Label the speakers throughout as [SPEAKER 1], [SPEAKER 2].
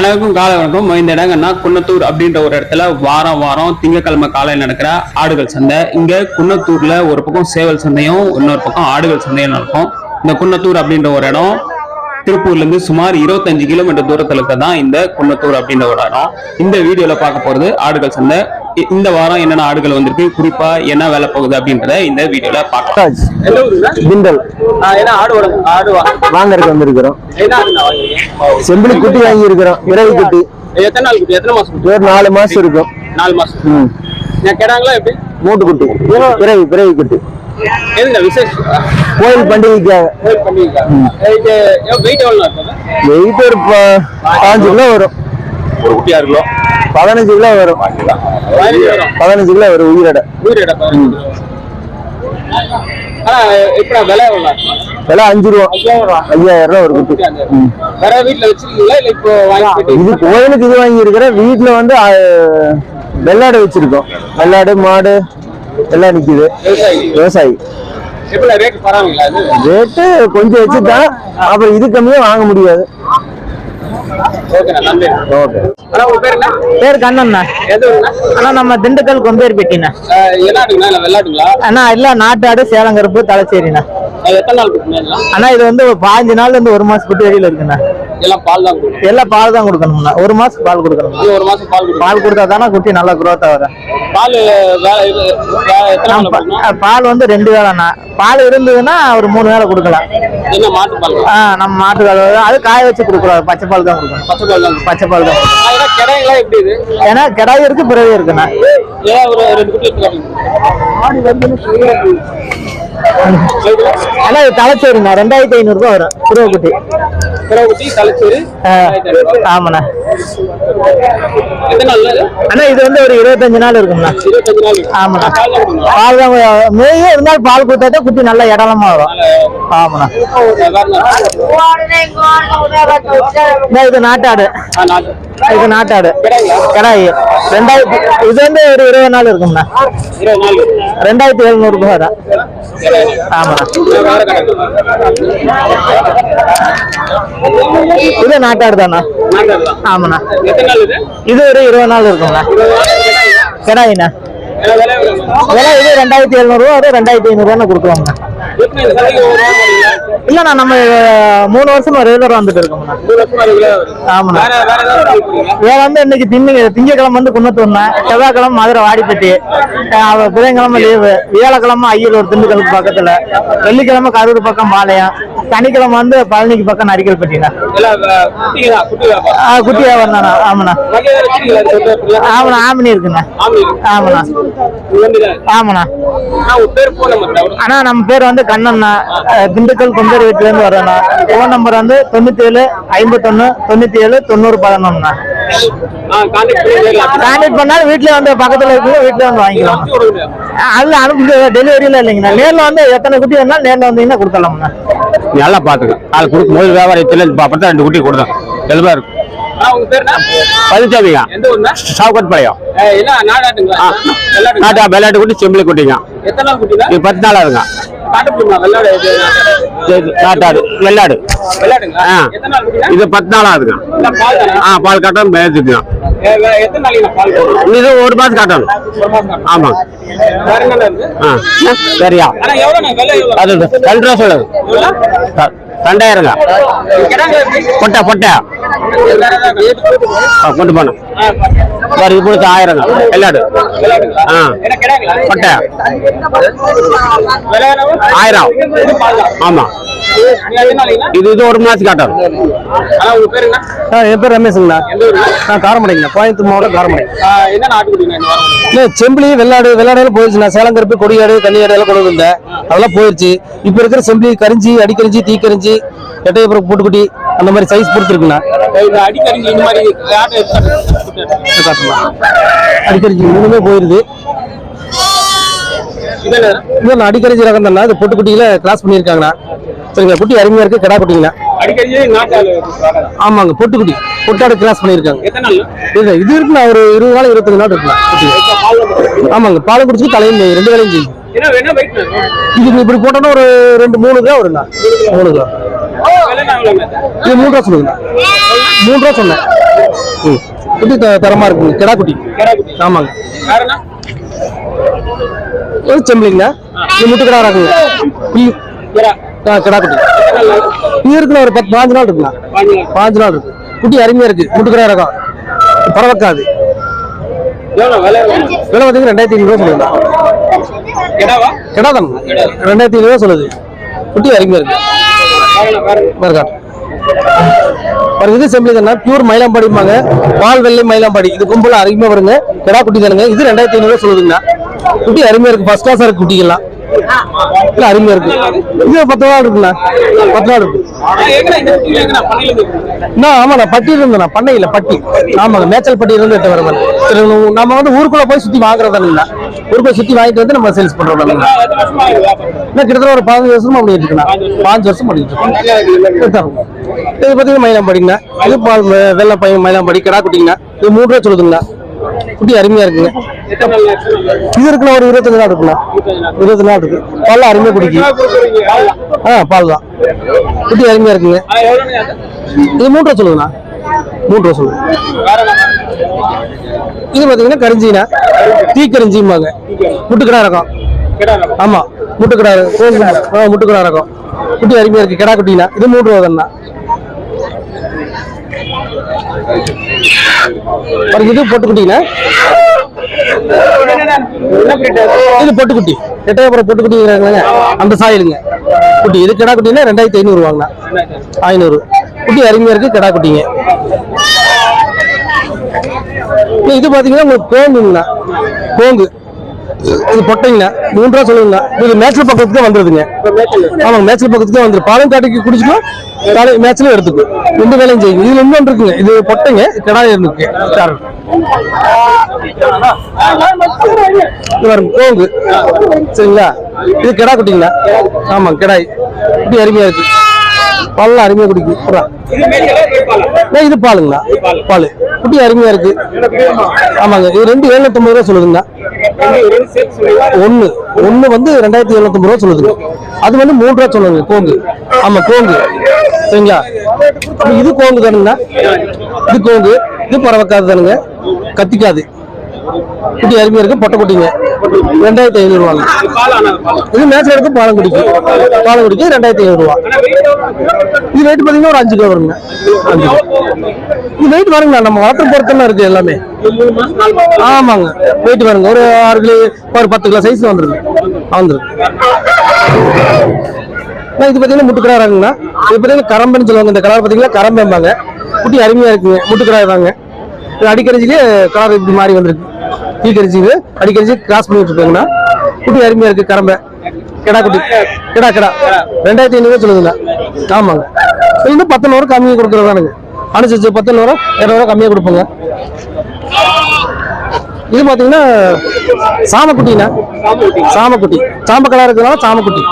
[SPEAKER 1] அனைவருக்கும் காலை வணக்கம். இந்த இடங்கன்னா குன்னத்தூர் அப்படின்ற ஒரு இடத்துல வாரம் வாரம் திங்கக்கிழமை காலையில் நடக்கிற ஆடுகள் சந்தை. இங்க குன்னத்தூர்ல ஒரு பக்கம் சேவல் சந்தையும் இன்னொரு பக்கம் ஆடுகள் சந்தையும் நடக்கும். இந்த குன்னத்தூர் அப்படின்ற ஒரு இடம் திருப்பூர்ல இருந்து சுமார் 25 கிலோமீட்டர் தூரத்துல இருக்க தான் இந்த குன்னத்தூர் அப்படின்ற ஒரு இடம். இந்த வீடியோல பார்க்க போறது ஆடுகள் சந்தை. இந்த வாரம் என்னென்ன ஆடுகள் வந்திருக்கு குறிப்பா என்ன வேலை போகுது அப்படின்றத இந்த வீடியோல பார்க்கலாம்.
[SPEAKER 2] திண்டல் வாங்கறதுக்கு வந்திருக்கிறோம். செம்பிளி குட்டி வாங்கி இருக்கிறோம் இரவு குட்டி.
[SPEAKER 1] எத்தனை நாள் குட்டி? எத்தனை மாசம்
[SPEAKER 2] ஒரு நாலு மாசம் இருக்கும்.
[SPEAKER 1] நாலு மாசம். கேட்டாங்களா எப்படி?
[SPEAKER 2] மூட்டு குட்டி. பிறவி பிறவி குட்டி. கோயில் பண்டிகைக்காக.
[SPEAKER 1] வெயிட்
[SPEAKER 2] ஒரு பாஞ்சு கிலோ வரும்.
[SPEAKER 1] ஒரு குட்டி ஆறு கிலோ
[SPEAKER 2] பதினஞ்சு கிலோ வரும்.
[SPEAKER 1] பதினஞ்சு
[SPEAKER 2] கிலோ. வரும் உயிரோட.
[SPEAKER 1] உயிரிட விலை
[SPEAKER 2] அஞ்சு ரூபா ஐயாயிரம் ரூபா ஒரு குட்டி.
[SPEAKER 1] வேற வீட்டுல வச்சிருக்கீங்களா? இல்ல இப்போ வாங்கி போயிட்டு
[SPEAKER 2] இது கோயிலுக்கு இது வாங்கி இருக்கிறேன் வீட்டுல வந்து வெள்ளாடு வச்சிருக்கோம். வெள்ளாடு மாடு எல்லாம் நிக்குது.
[SPEAKER 1] விவசாயி.
[SPEAKER 2] ரேட்டு கொஞ்சம் வச்சுதான் அப்புறம் இது கம்மியா வாங்க முடியாது. ஓகே
[SPEAKER 1] பேர்
[SPEAKER 3] கண்ணண்ணா? அண்ணா. நம்ம திண்டுக்கல்
[SPEAKER 1] இல்ல வெள்ளாடுங்களா
[SPEAKER 3] அண்ணா இல்ல நாட்டாடு சேலங்கருப்பு தலைச்சேரிண்ணா
[SPEAKER 1] நாள்
[SPEAKER 3] அண்ணா இது வந்து பாஞ்சு நாள்ல இருந்து ஒரு மாசம் குட்டி வெளியில இருக்குண்ணா.
[SPEAKER 1] எல்லாம் பால் தான் கொடுக்கும்
[SPEAKER 3] எல்லாம் பால் தான் கொடுக்கணும்ண்ணா ஒரு மாசம் பால் கொடுக்கணும்
[SPEAKER 1] இது ஒரு மாசம் பால் கொடுக்கும்
[SPEAKER 3] பால் கொடுத்தா தானே குட்டி நல்லா குரோத்தா வரும்.
[SPEAKER 1] பால்
[SPEAKER 3] பால் வந்து ரெண்டு வேலைண்ணா. பால் இருந்ததுன்னா ஒரு மூணு வேளை கொடுக்கலாம்.
[SPEAKER 1] என்ன மாட்டு பால்
[SPEAKER 3] ஆ நம்ம மாட்டு பால். அது காய வச்சு கொடுக்குறோம் பச்சை பால் தான் கொடுக்கணும்.
[SPEAKER 1] பச்சை பால் தான்
[SPEAKER 3] பச்சை பால் தான்.
[SPEAKER 1] ஆனா கிடாய்களா எப்படி இது?
[SPEAKER 3] ஏன்னா கிடாய் இருக்கு பிறகு இருக்குண்ணா.
[SPEAKER 1] ஏன் ஒரு ரெண்டு குட்டி
[SPEAKER 3] ஏன்னா இது தலைச்சேரிண்ணா. ரெண்டாயிரத்தி ஐநூறு ரூபாய் வரும். குருவ குட்டி
[SPEAKER 1] பிறகு குட்டி தலைச்சேரி.
[SPEAKER 3] ஆ, ஆமாண்ணா.
[SPEAKER 1] நாள் இது?
[SPEAKER 3] அண்ணா இது வந்து ஒரு இருபத்தஞ்சு நாள் இருக்கும்ண்ணா. ஆமாண்ணா.
[SPEAKER 1] பால் தான்
[SPEAKER 3] மேயே இருந்தாலும் பால் கொடுத்தா குட்டி நல்லா இடலமா வரும். ஆமாண்ணா. இந்த இது நாட்டாடு. இது நாட்டாடு. கடாயி. ரெண்டாயிரத்தி இது வந்து ஒரு இருபது நாள் இருக்கும்ண்ணா. ரெண்டாயிரத்தி எழுநூறு ரூபா தான். ஆமாண்ணா. இது நாட்டாடு தானா ஆமாண்ணா.
[SPEAKER 1] இது
[SPEAKER 3] ஒரு இருபது நாள் இருக்கும்ண்ணா. கடாயிண்ணா.
[SPEAKER 1] விலை
[SPEAKER 3] இது ரெண்டாயிரத்தி எழுநூறுவா அது ஒரு ரெண்டாயிரத்தி ஐநூறுவான்னு ரூபா கொடுக்குறோம்ண்ணா. இல்லண்ணா நம்ம மூணு வருஷமா ரெகுலர் வந்துட்டு. ஆமாண்ணா.
[SPEAKER 1] வேற
[SPEAKER 3] வந்து இன்னைக்கு திங்க திங்கக்கிழமை வந்து குன்னத்தூர்னா செவ்வாய்க்கிழமை மதுரை வாடிப்பட்டி. புதன்கிழமை லீவு வியாழக்கிழமை ஐயலூர் திண்டுக்கலுக்கு பக்கத்துல. வெள்ளிக்கிழமை கரூர் பக்கம் பாளையம். சனிக்கிழமை வந்து பழனிக்கு பக்கம்
[SPEAKER 1] குட்டிங்க தான், குட்டி வியாபாரம்.
[SPEAKER 3] தானே ஆமாண்ணா? ஆமாண்ணா ஆமினி இருக்குண்ணா.
[SPEAKER 1] ஆமி.
[SPEAKER 3] ஆமாண்ணா. ஆமாண்ணா. அண்ணா நம்ம பேர் வந்து கண்ணண்ணா அஹ் திண்டுக்கல் கும்பேர் வீட்டுல இருந்து வர்றோண்ணா. ஃபோன் நம்பர் வந்து தொண்ணூத்தி ஏழு ஐம்பத்தொன்னு தொண்ணூத்தி ஏழு தொண்ணூறு
[SPEAKER 1] நேர்ல
[SPEAKER 3] கான்டாக்ட் பண்ணாலும் வீட்டுல வந்து பக்கத்துல இருக்கு வீட்டுல வந்து வாங்கிக்கலாம். அது அனுப்பி டெலிவரியில இல்லைங்கண்ணா. நேர்ல வந்து எத்தனை குட்டி வேணாலும் நேர்ல வந்தீங்கன்னா கொடுத்துடலாம்ண்ணா.
[SPEAKER 4] நல்லா பாத்துக்க ஆள் கொடுக்கும் போது வியாபாரத்தில் பார்த்தா ரெண்டு குட்டி கொடுத்தோம். தெளிவா இருக்கு?
[SPEAKER 1] ஆ, உங்க பேர் என்ன?
[SPEAKER 4] பதிச்சாமிங்க
[SPEAKER 1] எந்த ஊருண்ணா?
[SPEAKER 4] சாவுக்கட் பாளையம்? நாட்டா குட்டி செம்பிளி குட்டிங்க. பத்து நாளா இருங்க
[SPEAKER 1] வெள்ளாடு?
[SPEAKER 4] ஆ. இது பத்து நாளா
[SPEAKER 1] தானா?
[SPEAKER 4] ஆ பால் காட்டும்
[SPEAKER 1] கொடுக்கும்?
[SPEAKER 4] இது ஒரு மாசம் காட்டணும்
[SPEAKER 1] இருக்கு?
[SPEAKER 4] ஆ சரியா? அது
[SPEAKER 1] எவ்வளவு?
[SPEAKER 4] த- ரெண்டாயிரங்க? பொட்டை பொட்டை கொண்டு போனோம்
[SPEAKER 1] ஆ,
[SPEAKER 4] ஒரு இது கொடுத்து ஆயிரங்க வெள்ளாடு
[SPEAKER 1] வெள்ளாடுங்களா?
[SPEAKER 4] ஆ.
[SPEAKER 1] என்ன கிடாங்களா?
[SPEAKER 4] பொட்டை? ஆயிரம்
[SPEAKER 1] இது பால் தான்.
[SPEAKER 4] ஆமா
[SPEAKER 1] இது?
[SPEAKER 4] இது ஒரு மாசம்
[SPEAKER 1] பேர் என்ன?
[SPEAKER 2] என் பேர் ரமேஷுங்கண்ணா
[SPEAKER 1] ஊருண்ணா?
[SPEAKER 2] நான் காரமடைங்கண்ணா கோயம்புத்தூர் மாவட்டம் காரமடை? இல்லை செம்பிளி வெள்ளாடு வெள்ளாடு போயிருச்சுண்ணா சேலங்கருப்பு கொடியாடு கன்னியாடு எல்லாம் கொண்டு வந்தேன் அதெல்லாம் போயிருச்சு இப்போ இருக்கிற செம்பிளி கரிஞ்சி அடிக்கரிஞ்சி தீக்கரிஞ்சி எட்டையப்புறம் பூட்டுக்குட்டி அந்த மாதிரி சைஸ் பொறுத்துருக்குண்ணா
[SPEAKER 1] அடிக்கடி இந்த மாதிரி
[SPEAKER 2] மூணுமே போயிருது? இல்லை அடிக்கரிஞ்சி ரகம் தானே இது பொட்டுக்குட்டியில கிராஸ் பண்ணியிருக்காங்கண்ணா. சரிங்க குட்டி அருமையா இருக்கு கிடா
[SPEAKER 1] அடிக்கடி வராதா?
[SPEAKER 2] ஆமாங்க பொட்டுக்குட்டி. பொட்டாடு கிராஸ் பண்ணியிருக்காங்க.
[SPEAKER 1] நாள்?
[SPEAKER 2] இது இருக்குண்ணா ஒரு இருபது நாள் இருபத்தஞ்சு நாள் இருக்குண்ணா குட்டி. ஆமாங்க பால் குடிச்சு தலையும் ரெண்டு வேலையும்
[SPEAKER 1] வெயிட்
[SPEAKER 2] இது இப்படி போட்டோன்னா ஒரு ரெண்டு மூணு கிலோ வருண்ணா மூணு கிலோ இது மூணு ரூபா சொல்லுங்க. மூணு ரூபா சொன்னேன். ம். குட்டி தரமா இருக்குங்க கிடா குட்டி. ஆமாங்க. ஒரு செம்பிளிங்க இது முட்டு கிடா இருக்குங்க. கிடா குட்டி. இது ஒரு பத்து பாஞ்சு நாள் இருக்குண்ணா. பாஞ்சு நாள் இருக்கு. குட்டி அருமையா இருக்கு. முட்டு கிடா ரகம் பரவக்காது விலை பார்த்தீங்கன்னா ரெண்டாயிரத்தி ஐநூறுவா சொல்லுங்க. கிடா தாங்க ரெண்டாயிரத்தி ஐநூறுவா சொல்லுது. குட்டி அருமையா இருக்கு. பாருங்க. இது செம்பிளி தானே பியூர் மயிலாம்பாடிம்பாங்க. பால் வெள்ளை மயிலாம்பாடி. இது கும்பல அருமையா வருங்க. கிடா குட்டி தானுங்க. இது ரெண்டாயிரத்தி ஐநூறுவா சொல்லுதுங்கண்ணா குட்டி அருமையா இருக்கு. ஃபர்ஸ்ட் கிளாஸா இருக்கு குட்டிகள்லாம். இல்ல அருமையா இருக்கு. இது பத்து நாள் இருக்குண்ணா. பத்து நாள் இருக்கு. நான் ஆமாண்ணா. பட்டி இருந்தேண்ணா பண்ணையில பட்டி. ஆமாங்க. மேச்சல் பட்டி இருந்து எட்டு நம்ம வந்து ஊருக்குள்ள போய் சுத்தி வாங்குறதானுங்கண்ணா. ஊருக்குள்ள சுத்தி வாங்கிட்டு வந்து நம்ம சேல்ஸ் பண்றோம் இன்னும் கிட்டத்தட்ட ஒரு பதினஞ்சு வருஷமா பண்ணிட்டு இருக்கேன் பாஞ்சு வருஷம் பண்ணிட்டு இருக்கேன் இது பார்த்தீங்கன்னா மயிலாம்பாடிங்கண்ணா. இது வெள்ளை பையன் மயிலாம்பாடி கிடா குட்டிங்கண்ணா இது மூணு ரூபா சொல்லுதுங்கண்ணா. குட்டி அருமையா இருக்குங்க. இது இருக்குண்ணா ஒரு இருபத்தஞ்சு நாள் இருக்குண்ணா இருபத்தஞ்சு நாள் இருக்கு. பால் அருமையா குடிக்கும் ஆ பால் தான். குட்டி அருமையா இருக்குங்க. இது மூன்று ரூபா சொல்லுங்கண்ணா மூணு ரூபா சொல்லுங்க இது பாத்தீங்கன்னா கரிஞ்சினா. தீ கரிஞ்சிம்பாங்க. முட்டுக்கடா ரகம். ஆமா முட்டுக்கடா ஆ முட்டுக்கடா ரகம். குட்டி அருமையா இருக்கு. கிடா குட்டினா. இது மூணு ரூபா தானே இது பொட்டுக்குட்டினா? இது பொட்டுக்குட்டி. எட்டயபுரம் பொட்டுக்குட்டிங்கிறாங்க அந்த சாயலுங்க. குட்டி. இது கிடா குட்டினா ரெண்டாயிரத்தி ஐநூறு வாங்கினா. ஐநூறு. குட்டி அருமையாக இருக்கு கிடா குட்டிங்க. இது பாத்தீங்கன்னா உங்களுக்கு கோங்குங்கண்ணா. கோங்கு. இது பொட்டைங்கண்ணா. மூன்று ரூபா சொல்லுங்கண்ணா. இது மேட்ச்ல பக்கத்துக்கு வந்துருதுங்க. ஆமாங்க மேட்ச்ல பக்கத்துக்கு தான் வந்துரு. பாலம் காட்டிக்கு குடிச்சுக்கலாம் காலை மேட்ச்ல எடுத்துக்கும் ரெண்டு வேலையும் செய்யுங்க. இதுல இன்னொன்று இருக்குங்க. இது பொட்டைங்க கிடாய் இருக்கு சார் வரும் கோங்கு. சரிங்களா? இது கிடா குட்டிங்களா ஆமா கிடாய். குட்டி அருமையா இருக்கு. பால்லாம் அருமையா குடிக்கும் புறா. இது பாலுங்களா? பால். குட்டி அருமையா இருக்கு. ஆமாங்க. இது ரெண்டு எழுநூத்தம்பது ரூபா சொல்லுதுங்கண்ணா ஒண்ணு. ஒண்ணு வந்து ரெண்டாயிரத்தி எழுநூத்தம்பது ரூபா சொல்லுதுங்க. அது வந்து மூணு ரூபா சொல்லுங்க கோங்கு. ஆமா கோங்கு. சரிங்களா? இது கோங்கு தானுங்கண்ணா இது கோங்கு. இது பறவைக்காது தானுங்க. கத்திக்காது. குட்டி அருமையாக இருக்கு பொட்டை குட்டிங்க. ரெண்டாயிரத்தி ஐநூறு ரூபாங்க. இது மேட்ச்ல எடுத்து பாலம் குடிக்கும். பாலம் குடிக்கும். ரெண்டாயிரத்தி ஐநூறு ரூபா. இது வெயிட் பாத்தீங்கன்னா ஒரு அஞ்சு கிலோ வருங்க. அஞ்சு இது வெயிட் வருங்களா நம்ம வளர்த்து பொறுத்தெல்லாம் இருக்கு எல்லாமே. ஆமாங்க. வெயிட் வருங்க ஒரு ஆறு கிலோ ஒரு பத்து கிலோ சைஸ் வந்துருங்க வந்துருக்கு இது பாத்தீங்கன்னா முட்டுக்கடாராங்கண்ணா இது பாத்தீங்கன்னா கரம்புன்னு சொல்லுவாங்க. இந்த கலர் பாத்தீங்கன்னா கரம்பேம்பாங்க. குட்டி அருமையா இருக்குங்க. முட்டுக்கடா தாங்க இது கலர் இப்படி மாறி வந்திருக்கு. டீ கரிஞ்சிக்கு அடிக்கரிஞ்சி கிராஸ் பண்ணிட்டு இருக்காங்கண்ணா குட்டி அருமையா இருக்கு கரம்பை. கிடா குட்டி. கிடா கிடா. ரெண்டாயிரத்தி ஐநூறு சொல்லுதுண்ணா. ஆமாங்க. இது இன்னும் பத்தொன்னு ரூபா கம்மியாக கொடுக்குறதானுங்க. அனுசரிச்சு பத்தொன்னு ரூபா இரநூறுவா கம்மியாக கொடுப்போங்க. இது பாத்தீங்கன்னா சாமக்குட்டிண்ணா. சாமக்குட்டி. சாம்ப கலர் இருக்கிறதுனால சாமக்குட்டி.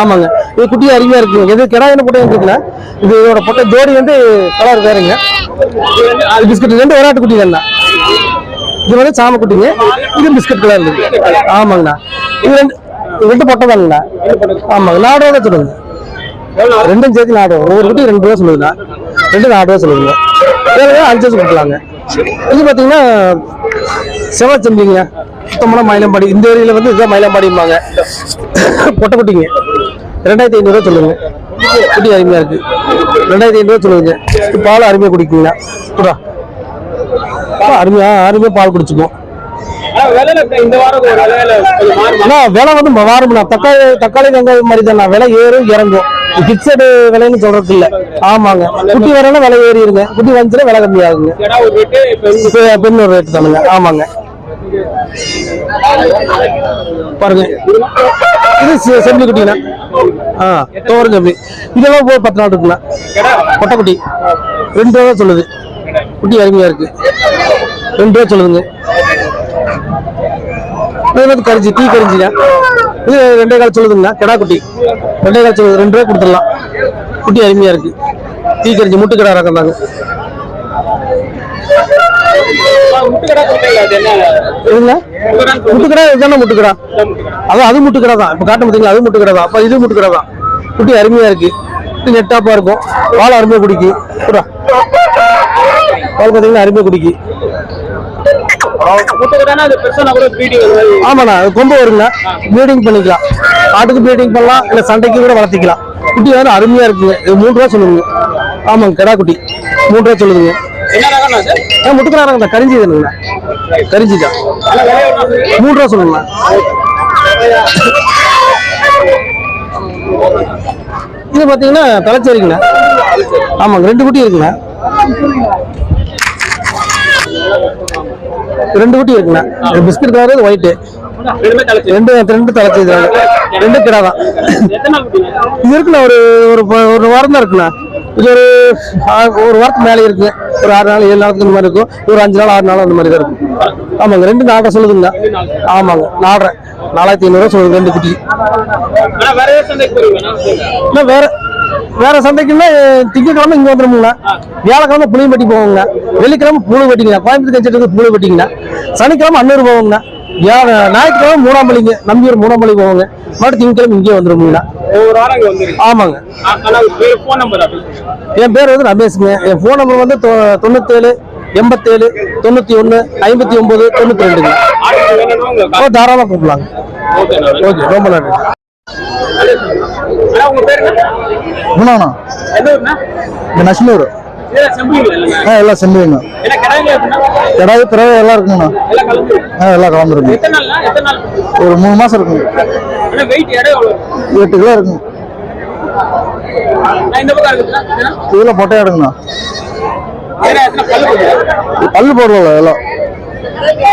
[SPEAKER 2] ஆமாங்க. இது குட்டி அருமையா இருக்குங்க. எது கிடா என்ன பொட்டை இருக்குன்னா இது இதோட பொட்டை ஜோடி வந்து கலர் வேறுங்க. அது பிஸ்கட் ரெண்டு விளையாட்டு குட்டி தானே இது வந்து சாமக்குட்டிங்க இது பிஸ்கட் கலர் இருக்கு. ஆமாங்கண்ணா. இது ரெண்டு இது ரெண்டு பொட்டை தானுங்கண்ணா. ஆமாங்க. நாடோட சொல்லுங்க. ரெண்டும் சேர்த்து நாடகம் ஒவ்வொரு குட்டி ரெண்டு ரூபா சொல்லுங்கண்ணா ரெண்டு நாலு ரூபா சொல்லுங்க அஞ்சு வச்சு கொடுக்கலாங்க. இது பார்த்தீங்கன்னா செவச்சம்பிங்க சுத்தமான மயிலம்பாடி. இந்த ஏரியில வந்து இதுதான் மயிலம்பாடிம்பாங்க. பொட்டை குட்டிங்க. ரெண்டாயிரத்தி ஐநூறுரூவா சொல்லுங்க குட்டி அருமையா இருக்கு. ரெண்டாயிரத்தி ஐநூறுரூவா சொல்லுங்க பால் அருமையா குடிக்குங்கண்ணா. புறா அருமையா அருமையா பால் குடிச்சுக்கும்
[SPEAKER 1] வேலை
[SPEAKER 2] வந்து மாறும்ண்ணா தக்காளி தக்காளி வெங்காயம் மாதிரி தான் விலை ஏறும் இறங்கும். பிக்சடு விலைன்னு சொல்றது இல்ல. ஆமாங்க. குட்டி வரனா விலை ஏறிடுங்க. குட்டி வந்துச்சுன்னா விலை கம்மியாகுங்க. பெண் ஒரு ரேட்டு தானுங்க. ஆமாங்க. பாருங்க. இது செம்பி குட்டிங்கண்ணா ஆ தோரம் செம்பி. இதெல்லாம் போய் பத்து நாள் இருக்குண்ணா. கொட்டை குட்டி ரெண்டு ரூபா சொல்லுது. குட்டி அருமையா இருக்கு. ரெண்டு ரூபா சொல்லுதுங்க. இது கரிஞ்சி டீ கரிஞ்சிங்க. இது ரெண்டே கால் சொல்லுதுங்கண்ணா கிடா குட்டி. ரெண்டே கால் சொல்லுது. ரெண்டு ரூபா கொடுத்துடலாம். குட்டி அருமையாக இருக்கு. டீ கரிஞ்சி முட்டு கிடா ரகம் தாங்க
[SPEAKER 1] முட்டுக்கடா
[SPEAKER 2] முட்டுக்கடா இதுதானே முட்டுக்கடா அதான் அது முட்டுக்கடா தான். இப்போ காட்ட பார்த்தீங்களா அது முட்டுக்கடா தான். அப்போ இது முட்டுக்கடா தான். குட்டி அருமையாக இருக்கு. இது நெட்டாப்பா இருக்கும் பால் அருமையாக குடிக்கி. பால் பார்த்தீங்கன்னா அருமையாக குடிக்கி
[SPEAKER 1] முட்டைக்குட்டானா அது பெருசா கூட ப்ரீடிங்
[SPEAKER 2] ஆமாண்ணா கொம்பு வருங்கண்ணா ப்ரீடிங் பண்ணிக்கலாம். ஆட்டுக்கு ப்ரீடிங் பண்ணலாம் இல்லை சண்டைக்கு கூட வளர்த்திக்கலாம். குட்டி வந்து அருமையா இருக்குங்க. இது மூணு ரூபா சொல்லுங்க ஆமாங்க கிடா குட்டி. மூணு ரூபா சொல்லுதுங்க. முட்டுக்கிறாங்க கரிஞ்சி தானுங்கண்ணா கரிஞ்சிட்டா மூணு ரூபா சொல்லுங்கண்ணா. இது பார்த்தீங்கன்னா தலைச்சேரிங்கண்ணா. ஆமாங்க ரெண்டு குட்டி இருக்குண்ணா. ரெண்டு குட்டி இருக்குண்ணா. பிஸ்கட் கலர் ஒயிட்டு
[SPEAKER 1] ரெண்டுமே தலைச்சு
[SPEAKER 2] ரெண்டு ரெண்டு தலைச்சது ரெண்டு கிடா தான் இது இருக்குண்ணா ஒரு ஒரு ஒரு வாரம் தான் இருக்குண்ணா. இது ஒரு ஒரு வாரத்துக்கு மேலே இருக்குங்க ஒரு ஆறு நாள் ஏழு நாளுக்கு இந்த மாதிரி இருக்கும். ஒரு அஞ்சு நாள் ஆறு நாள் அந்த மாதிரி தான் இருக்கும். ஆமாங்க ரெண்டு நாலரை சொல்லுதுங்கண்ணா ஆமாங்க நாலரை. நாலாயிரத்தி ஐநூறுரூவா சொல்லுது ரெண்டு குட்டி.
[SPEAKER 1] வேற
[SPEAKER 2] வேற சந்தைக்குன்னா திங்கக்கிழமை இங்க வந்துருமுங்கண்ணா வியாழக்கிழமை புளியம்பட்டி போவோங்கண்ணா வெள்ளிக்கிழமை புழுவட்டிங்கண்ணா கோயம்புத்தூர் கட்சிட்டு புழுவட்டிங்கண்ணா சனிக்கிழமை அன்னூர் வியாழ ஞாயிற்றுக்கிழமை மூணாம் பள்ளிங்க. நம்பியூர் மூணாம் பள்ளி போவோங்க. மறுபடியும் திங்கக்கிழமை இங்கே
[SPEAKER 1] வந்துருங்க.
[SPEAKER 2] ஆமாங்க. என் பேர் வந்து ரமேஷ்ங்க. என் ஃபோன் நம்பர் வந்து தொண்ணூத்தேழு எண்பத்தேழு தொண்ணூத்தி ஒன்று ஐம்பத்தி ஒன்பது தொண்ணூத்தி ரெண்டுங்க தாராளமாக கூப்பிடலாங்க.
[SPEAKER 1] ஓகே
[SPEAKER 2] ஓகே ரொம்ப நன்றி. குணாண்ணா இந்த ஆ எல்லாம்
[SPEAKER 1] எப்படின்னா
[SPEAKER 2] கிடாய் பிறகு எல்லாம் இருக்குங்கண்ணா. ஆ எல்லாம் கலந்துருங்க ஒரு மூணு மாசம் இருக்குங்க.
[SPEAKER 1] இருக்கும்?
[SPEAKER 2] எட்டு கிலோ இருக்குங்க.
[SPEAKER 1] இதுனா?
[SPEAKER 2] இதில் பொட்டையா எடுங்கண்ணா
[SPEAKER 1] பல்லு
[SPEAKER 2] போடல எல்லாம்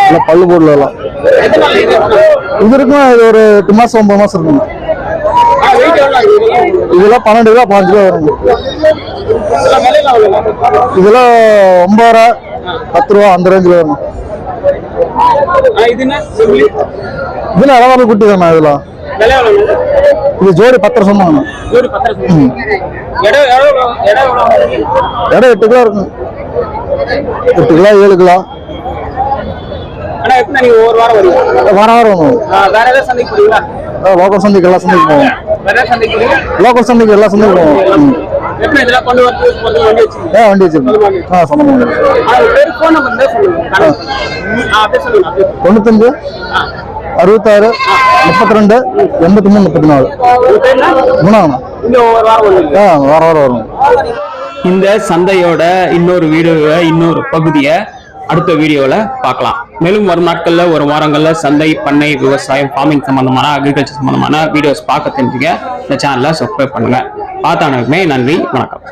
[SPEAKER 2] எல்லாம் பல்லு போடல எல்லாம்
[SPEAKER 1] இது
[SPEAKER 2] இருக்குங்க இது ஒரு எட்டு மாசம் ஒன்பது மாசம் இருக்குங்க
[SPEAKER 1] ஆனா வெயிட் எவ்வளவு இருக்குது
[SPEAKER 2] இதெல்லாம் பன்னெண்டு கிலோ பாஞ்சு கிலோ வருங்க.
[SPEAKER 1] இதெல்லாம்
[SPEAKER 2] ஒன்பது பத்து ரூபா அந்த ரேஞ்சில் வரும் இதில் குட்டி தானே இதெல்லாம்? இது ஜோடி பத்து ரூபா சொன்னாங்க இடம் எட்டு கிலோ இருக்கும் எட்டு கிலோ ஏழு கிலோ.
[SPEAKER 1] வாரம்
[SPEAKER 2] வாரம் வாரம் வரும்
[SPEAKER 1] வேற ஏதாவது சந்தைக்கு போறீங்களா?
[SPEAKER 2] லோக்கல் சந்தைக்கு எல்லா சந்தைக்கு போவோம் லோக்கல் சந்தைக்கு எல்லா சந்தைக்கு போவோம்
[SPEAKER 1] வண்டி
[SPEAKER 2] வச்சிருக்கோம். ஆ சொந்தம்
[SPEAKER 1] ஆ பேர் ஃபோன் நம்பர் இருந்தா சொல்லுங்க. கணக்கு. ஆ அப்படியே சொல்லுங்க அப்படியே
[SPEAKER 2] தொண்ணூத்தஞ்சு அறுபத்தாறு முப்பத்தி ரெண்டு எண்பத்தி மூணு முப்பத்தி நாலு
[SPEAKER 1] வருவீங்க
[SPEAKER 2] ஆ வாரம். வாரம் வரும்.
[SPEAKER 1] இந்த சந்தையோட இன்னொரு வீடியோவை இன்னொரு பகுதியை அடுத்த வீடியோவில் பார்க்கலாம். மேலும் வரும் நாட்களில் ஒரு வாரங்களில் சந்தை பண்ணை விவசாயம் ஃபார்மிங் சம்பந்தமான அக்ரிகல்ச்சர் சம்பந்தமான வீடியோஸ் பார்க்க தெரிஞ்சுக்க இந்த சேனலை சப்ஸ்கிரைப் பண்ணுங்கள் பார்த்தானுக்குமே நன்றி வணக்கம்.